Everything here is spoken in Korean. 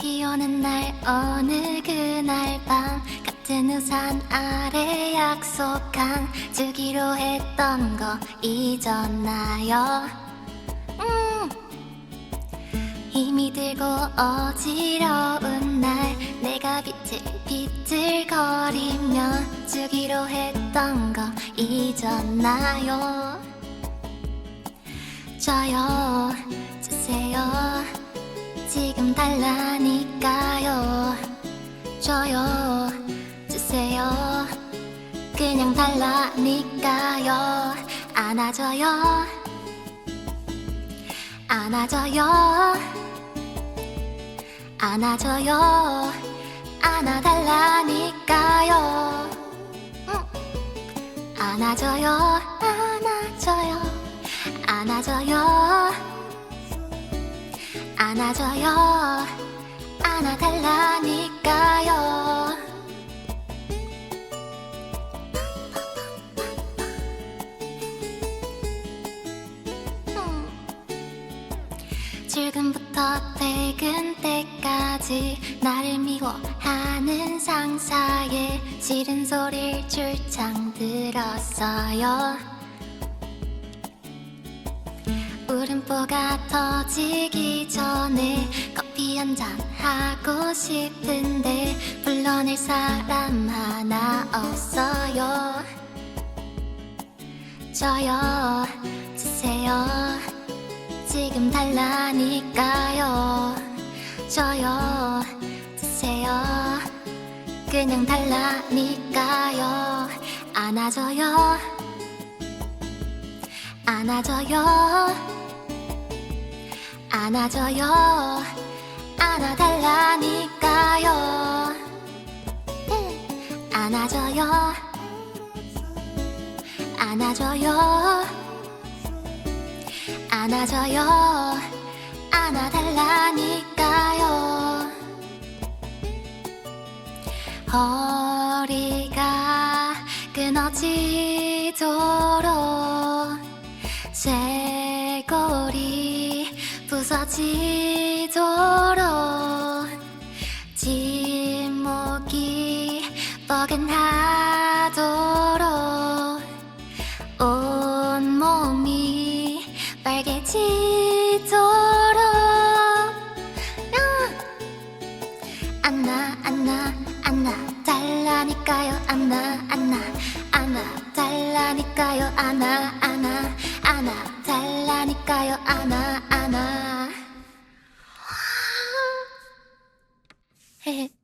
비 오는 날 어느 그날 밤 같은 우산 아래 약속한 주기로 했던 거 잊었나요? 음. 힘이 들고 어지러운 날 내가 비틀 비틀거리며 주기로 했던 거 잊었나요? 저요 주세요 지금 달라니까요. 줘요. 주세요. 그냥 달라니까요. 안아줘요. 안아줘요. 안아줘요. 안아달라니까요. 응. 안아줘요. 안아줘요. 안아줘요 안아줘요. 안아달라니까요. 음. 출근부터 퇴근 때까지 나를 미워하는 상사의 싫은 소리를 줄창 들었어요 울음보가 터지기 전에 커피 한 잔 하고 싶은데 불러낼 사람 하나 없어요. 저요 주세요. 지금 달라니까요. 저요 주세요. 그냥 달라니까요. 안아줘요. 안아줘요 안아줘요. 안아달라니까요. 응. 안아줘요. 안아줘요. 안아줘요. 안아달라니까요. 허리가 끊어지도록 부서지도록 지목이 뻐근하 안나 안나 안나 달라니까요 안나 안나 안나 달라니까요 안나 안나 헤헤